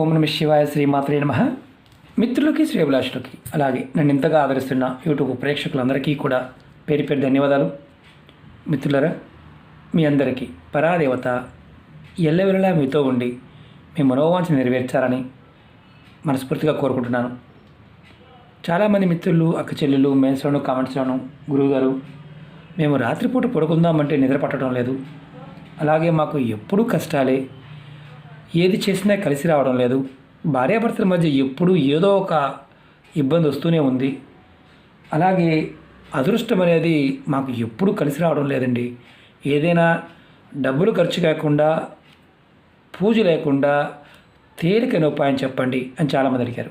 ఓం నమ శివాయ శ్రీమాత్రే నమ. మిత్రులకి శ్రేభిలాషులకి అలాగే నన్ను ఇంతగా ఆదరిస్తున్న యూట్యూబ్ ప్రేక్షకులందరికీ కూడా పేరు పేరు ధన్యవాదాలు. మిత్రులరా మీ అందరికీ పరాదేవత ఎల్లవెల్లలా మీతో ఉండి మీ మనోవాంఛ నెరవేర్చాలని మనస్ఫూర్తిగా కోరుకుంటున్నాను. చాలామంది మిత్రులు అక్క చెల్లెలు మెయిన్స్లోను కామెంట్స్లోను గురువుగారు మేము రాత్రిపూట పడుకుందామంటే నిద్ర పట్టడం లేదు. అలాగే మాకు ఎప్పుడూ కష్టాలే ఏది చేసినా కలిసి రావడం లేదు. భార్యాభర్తల మధ్య ఎప్పుడూ ఏదో ఒక ఇబ్బంది వస్తూనే ఉంది. అలాగే అదృష్టం అనేది మాకు ఎప్పుడూ కలిసి రావడం లేదండి. ఏదైనా డబ్బులు ఖర్చు కాకుండా పూజ లేకుండా తేలికైన ఉపాయం చెప్పండి అని చాలామంది అడిగారు.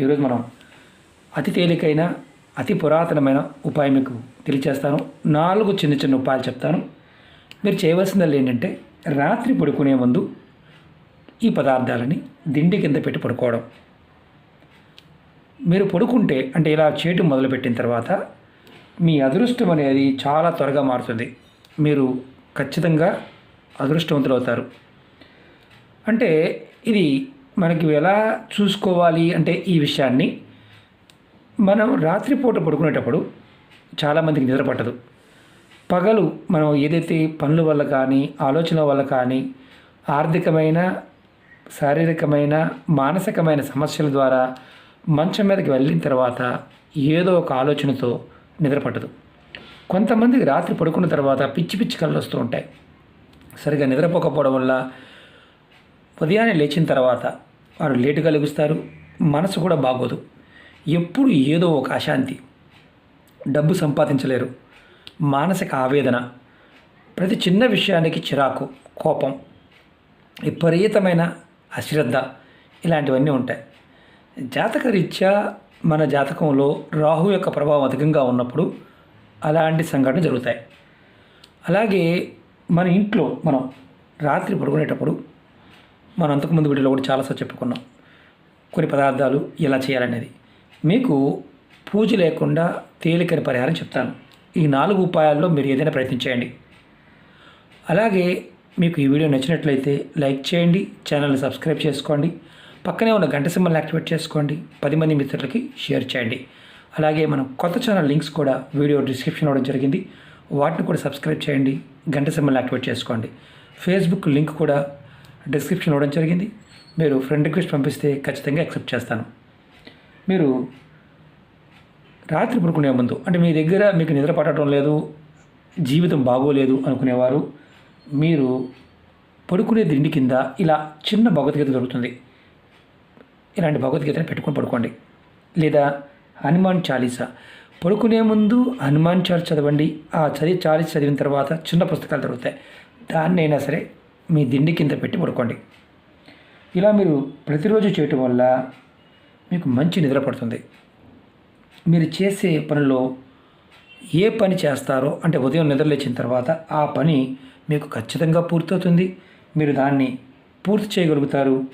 ఈరోజు మనం అతి తేలికైన అతి పురాతనమైన ఉపాయం మీకు తెలియచేస్తాను. నాలుగు చిన్న చిన్న ఉపాయాలు చెప్తాను. మీరు చేయవలసిందల్లా ఏంటంటే రాత్రి పడుకునే ముందు ఈ పదార్థాలని దిండి కింద పెట్టి పడుకోవడం. మీరు పడుకుంటే అంటే ఇలా చేయటం మొదలుపెట్టిన తర్వాత మీ అదృష్టం అనేది చాలా త్వరగా మారుతుంది. మీరు ఖచ్చితంగా అదృష్టవంతులు అవుతారు. అంటే ఇది మనకి ఎలా చూసుకోవాలి అంటే ఈ విషయాన్ని మనం రాత్రిపూట పడుకునేటప్పుడు చాలామందికి నిద్ర పట్టదు. పగలు మనం ఏదైతే పనుల వల్ల కానీ ఆలోచనల వల్ల కానీ ఆర్థికమైన శారీరకమైన మానసికమైన సమస్యల ద్వారా మంచం మీదకి వెళ్ళిన తర్వాత ఏదో ఒక ఆలోచనతో నిద్రపట్టదు. కొంతమందికి రాత్రి పడుకున్న తర్వాత పిచ్చి పిచ్చి కళ్ళు వస్తూ ఉంటాయి. సరిగా నిద్రపోకపోవడం వల్ల ఉదయాన్నే లేచిన తర్వాత వారు లేటుగా లెగుస్తారు. మనసు కూడా బాగోదు. ఎప్పుడు ఏదో ఒక అశాంతి. డబ్బు సంపాదించలేరు. మానసిక ఆవేదన. ప్రతి చిన్న విషయానికి చిరాకు కోపం. విపరీతమైన అశ్రద్ధ ఇలాంటివన్నీ ఉంటాయి. జాతక రీత్యా మన జాతకంలో రాహు యొక్క ప్రభావం అధికంగా ఉన్నప్పుడు అలాంటి సంఘటనలు జరుగుతాయి. అలాగే మన ఇంట్లో మనం రాత్రి పడుకునేటప్పుడు మనం అంతకుముందు వీడియోలో కూడా చాలాసార్లు చెప్పుకున్నాం. కొన్ని పదార్థాలు ఎలా చేయాలనేది. మీకు పూజ లేకుండా తేలికని పరిహారం చెప్తాను. ఈ నాలుగు ఉపాయాల్లో మీరు ఏదైనా ప్రయత్నించేయండి అలాగే మీకు ఈ వీడియో నచ్చినట్లయితే లైక్ చేయండి ఛానల్ని సబ్స్క్రైబ్ చేసుకోండి పక్కనే ఉన్న గంట సింబల్ని యాక్టివేట్ చేసుకోండి పది మంది మిత్రులకి షేర్ చేయండి. అలాగే మనం కొత్త ఛానల్ లింక్స్ కూడా వీడియో డిస్క్రిప్షన్ ఇవ్వడం జరిగింది. వాటిని కూడా సబ్స్క్రైబ్ చేయండి గంట సింబల్ని యాక్టివేట్ చేసుకోండి. ఫేస్బుక్ లింక్ కూడా డిస్క్రిప్షన్ ఇవ్వడం జరిగింది. మీరు ఫ్రెండ్ రిక్వెస్ట్ పంపిస్తే ఖచ్చితంగా యాక్సెప్ట్ చేస్తాను. మీరు రాత్రి పడుకునే ముందు అంటే మీ దగ్గర మీకు నిద్ర పట్టడం లేదు జీవితం బాగోలేదు అనుకునేవారు మీరు పడుకునే దిండి కింద ఇలా చిన్న భగవద్గీత దొరుకుతుంది ఇలాంటి భగవద్గీతను పెట్టుకొని పడుకోండి. లేదా హనుమాన్ చాలీసా. పడుకునే ముందు హనుమాన్ చాలీస చదవండి. ఆ చదివి చాలీస చదివిన తర్వాత చిన్న పుస్తకాలు దొరుకుతాయి. దాన్నైనా సరే మీ దిండి కింద పెట్టి పడుకోండి. ఇలా మీరు ప్రతిరోజు చేయటం వల్ల మీకు మంచి నిద్ర పడుతుంది. మీరు చేసే పనిలో ఏ పని చేస్తారో అంటే ఉదయం నిద్రలేచిన తర్వాత ఆ పని మీకు ఖచ్చితంగా పూర్తవుతుంది. మీరు దాన్ని పూర్తి చేయగలుగుతారు.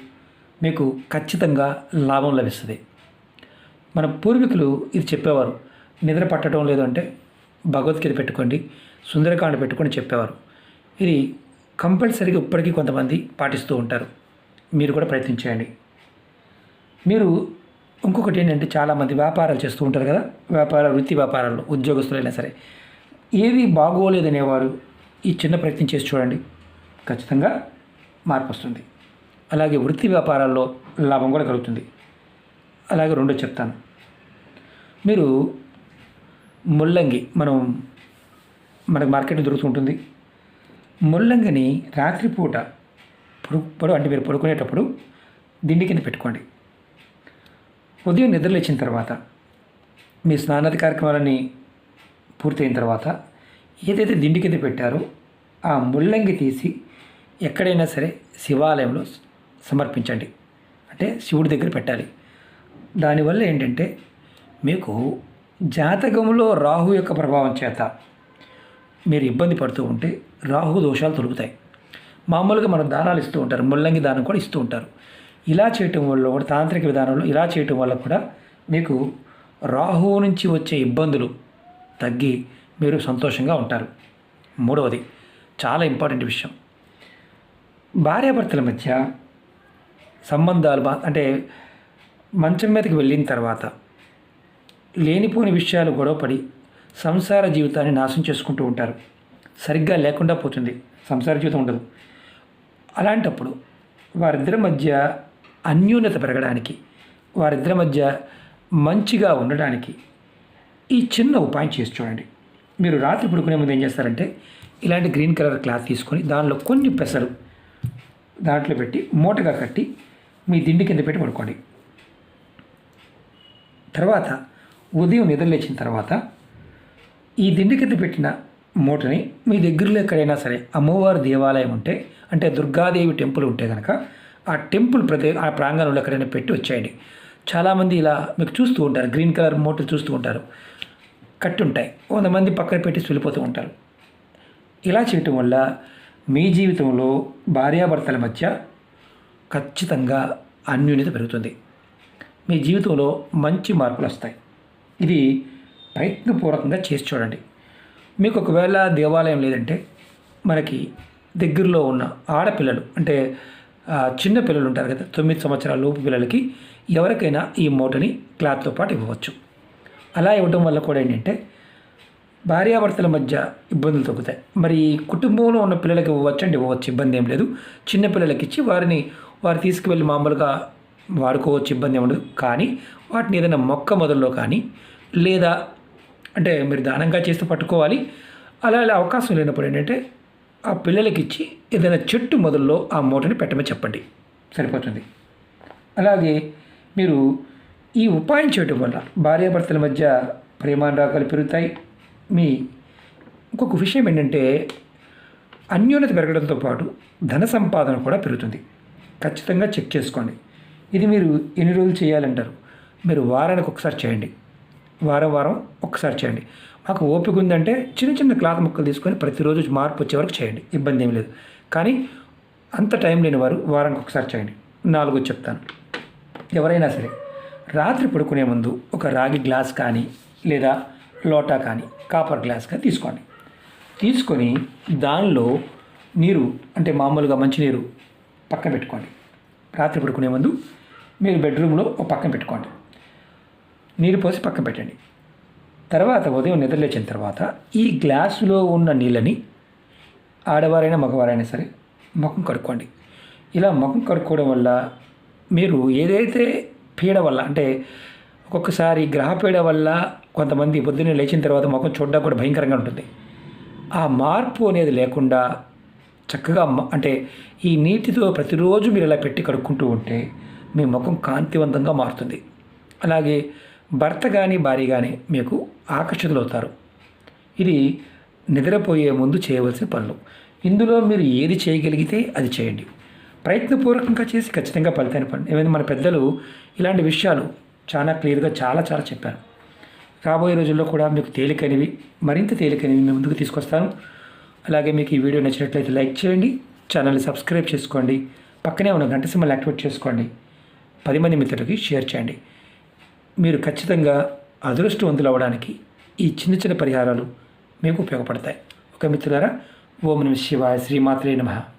మీకు ఖచ్చితంగా లాభం లభిస్తుంది. మన పూర్వీకులు ఇది చెప్పేవారు. నిద్ర పట్టడం లేదు అంటే భగవద్గీత పెట్టుకోండి సుందరకాండ పెట్టుకొని చెప్పేవారు. ఇది కంపల్సరీగా ఇప్పటికీ కొంతమంది పాటిస్తూ ఉంటారు. మీరు కూడా ప్రయత్నించేయండి. మీరు ఇంకొకటి ఏంటంటే చాలామంది వ్యాపారాలు చేస్తూ ఉంటారు కదా వ్యాపార వృత్తి వ్యాపారాల్లో ఉద్యోగస్తులైనా సరే. ఏది బాగోలేదనేవారు ఈ చిన్న ప్రయత్నం చేసి చూడండి. ఖచ్చితంగా మార్పు వస్తుంది. అలాగే వృత్తి వ్యాపారాల్లో లాభం కూడా కలుగుతుంది. అలాగే రెండో చెప్తాను. మీరు ముల్లంగి మనం మనకు మార్కెట్ దొరుకుతుంటుంది ముల్లంగిని రాత్రిపూట పడు పడు అంటే మీరు పడుకునేటప్పుడు దిండి కింద పెట్టుకోండి. ఉదయం నిద్రలేచిన తర్వాత మీ స్నానాది కార్యక్రమాలన్నీ పూర్తయిన తర్వాత ఏదైతే దిండి కింద పెట్టారో ఆ ముల్లంగి తీసి ఎక్కడైనా సరే శివాలయంలో సమర్పించండి. అంటే శివుడి దగ్గర పెట్టాలి. దానివల్ల ఏంటంటే మీకు జాతకంలో రాహు యొక్క ప్రభావం చేత మీరు ఇబ్బంది పడుతూ ఉంటే రాహు దోషాలు తొలుగుతాయి. మామూలుగా మనం దానాలు ఇస్తూ ఉంటారు. ముల్లంగి దానం కూడా ఇస్తూ ఉంటారు. ఇలా చేయటం వల్ల కూడా తాంత్రిక విధానంలో ఇలా చేయటం వల్ల కూడా మీకు రాహువు నుంచి వచ్చే ఇబ్బందులు తగ్గి మీరు సంతోషంగా ఉంటారు. మూడవది చాలా ఇంపార్టెంట్ విషయం. భార్యాభర్తల మధ్య సంబంధాలు బా అంటే మంచం మీదకి వెళ్ళిన తర్వాత లేనిపోని విషయాలు గొడవపడి సంసార జీవితాన్ని నాశనం చేసుకుంటూ ఉంటారు. సరిగ్గా లేకుండా పోతుంది. సంసార జీవితం ఉండదు. అలాంటప్పుడు వారిద్దరి మధ్య అన్యూన్యత పెరగడానికి వారిద్దరి మధ్య మంచిగా ఉండడానికి ఈ చిన్న ఉపాయం చేసి చూడండి. మీరు రాత్రి పడుకునే ముందు ఏం చేస్తారంటే ఇలాంటి గ్రీన్ కలర్ క్లాత్ తీసుకొని దానిలో కొన్ని పెసలు దాంట్లో పెట్టి మూటగా కట్టి మీ దిండి కింద పెట్టి పడుకోండి. తర్వాత ఉదయం నిద్రలేచిన తర్వాత ఈ దిండి కింద పెట్టిన మూటని మీ దగ్గరలో ఎక్కడైనా సరే అమ్మవారి దేవాలయం ఉంటే అంటే దుర్గాదేవి టెంపుల్ ఉంటే కనుక ఆ టెంపుల్ ప్రతి ఆ ప్రాంగణంలో ఎక్కడైనా పెట్టి వచ్చేయండి. చాలామంది ఇలా మీకు చూస్తూ ఉంటారు. గ్రీన్ కలర్ మోటార్ చూస్తూ ఉంటారు. కట్టి ఉంటాయి వంద మంది పక్కన పెట్టి వెళ్ళిపోతూ ఉంటారు. ఇలా చేయటం వల్ల మీ జీవితంలో భార్యాభర్తల మధ్య ఖచ్చితంగా అన్యోన్యత పెరుగుతుంది. మీ జీవితంలో మంచి మార్పులు వస్తాయి. ఇది ప్రయత్నపూర్వకంగా చేసి చూడండి. మీకు ఒకవేళ దేవాలయం లేదంటే మనకి దగ్గరలో ఉన్న ఆడపిల్లలు అంటే చిన్న పిల్లలు ఉంటారు కదా తొమ్మిది సంవత్సరాల లోపు పిల్లలకి ఎవరికైనా ఈ మూటని క్లాత్తో పాటు ఇవ్వవచ్చు. అలా ఇవ్వడం వల్ల కూడా ఏంటంటే భార్యాభర్తల మధ్య ఇబ్బందులు తగ్గుతాయి. మరి కుటుంబంలో ఉన్న పిల్లలకి ఇవ్వచ్చు అంటే ఇవ్వచ్చు ఇబ్బంది ఏం లేదు. చిన్న పిల్లలకి ఇచ్చి వారిని వారు తీసుకువెళ్ళి మామూలుగా వాడుకోవచ్చు ఇబ్బంది ఏమి ఉండదు. కానీ వాటిని ఏదైనా మొక్క మొదల్లో కానీ లేదా అంటే మీరు దానంగా చేస్తూ పట్టుకోవాలి. అలా అలా అవకాశం లేనప్పుడు ఏంటంటే ఆ పిల్లలకి ఇచ్చి ఏదైనా చెట్టు మొదల్లో ఆ మూటని పెట్టమని చెప్పండి. సరిపోతుంది. అలాగే మీరు ఈ ఉపాయం చేయడం వల్ల భార్యాభర్తల మధ్య ప్రేమానురాగాలు పెరుగుతాయి. మీ ఇంకొక విషయం ఏంటంటే అన్యోన్యత పెరగడంతో పాటు ధన సంపాదన కూడా పెరుగుతుంది. ఖచ్చితంగా చెక్ చేసుకోండి. ఇది మీరు ఎన్ని రోజులు చేయాలంటారు? మీరు వారానికి ఒకసారి చేయండి. వారం వారం ఒకసారి చేయండి. మాకు ఓపిక ఉందంటే చిన్న చిన్న క్లాత్ ముక్కలు తీసుకొని ప్రతిరోజు మార్పు వచ్చే వరకు చేయండి. ఇబ్బంది ఏం లేదు. కానీ అంత టైం లేని వారు వారానికి ఒకసారి చేయండి. నాలుగు చెప్తాను. ఎవరైనా సరే రాత్రి పడుకునే ముందు ఒక రాగి గ్లాస్ కానీ లేదా లోటా కానీ కాపర్ గ్లాస్ కానీ తీసుకోండి. తీసుకొని దానిలో నీరు అంటే మామూలుగా మంచినీరు పక్కన పెట్టుకోండి. రాత్రి పడుకునే ముందు మీరు బెడ్రూమ్లో ఒక పక్కన పెట్టుకోండి. నీరు పోసి పక్కన పెట్టండి. తర్వాత ఉదయం నిద్రలేచిన తర్వాత ఈ గ్లాసులో ఉన్న నీళ్ళని ఆడవారైనా మగవారైనా సరే ముఖం కడుక్కోండి. ఇలా ముఖం కడుక్కోవడం వల్ల మీరు ఏదైతే పీడ వల్ల అంటే ఒక్కొక్కసారి గ్రహపీడ వల్ల కొంతమంది పొద్దున్నే లేచిన తర్వాత ముఖం చూడడానికి కూడా భయంకరంగా ఉంటుంది. ఆ మార్పు అనేది లేకుండా చక్కగా మ- అంటే ఈ నీటితో ప్రతిరోజు మీరు ఇలా పెట్టి కడుక్కుంటూ ఉంటే మీ ముఖం కాంతివంతంగా మారుతుంది. అలాగే భర్త కానీ భార్య కానీ మీకు ఆకర్షితులవుతారు. ఇది నిద్రపోయే ముందు చేయవలసిన పనులు. ఇందులో మీరు ఏది చేయగలిగితే అది చేయండి. ప్రయత్నపూర్వకంగా చేసి ఖచ్చితంగా ఫలితాన్ని పండి ఏమైనా మన పెద్దలు ఇలాంటి విషయాలు చాలా క్లియర్గా చాలా చాలా చెప్పారు. రాబోయే రోజుల్లో కూడా మీకు తేలికైనవి మరింత తేలికైనవి మేము ముందుకు తీసుకొస్తాను. అలాగే మీకు ఈ వీడియో నచ్చినట్లయితే లైక్ చేయండి ఛానల్ని సబ్స్క్రైబ్ చేసుకోండి పక్కనే ఉన్న గంట సింబల్ యాక్టివేట్ చేసుకోండి పది మంది మిత్రులకి షేర్ చేయండి. మీరు ఖచ్చితంగా అదృష్టవంతులు అవ్వడానికి ఈ చిన్న చిన్న పరిహారాలు మీకు ఉపయోగపడతాయి. ఒక మిత్రులారా ఓం నమ శివాయ శ్రీమాత్రే నమః.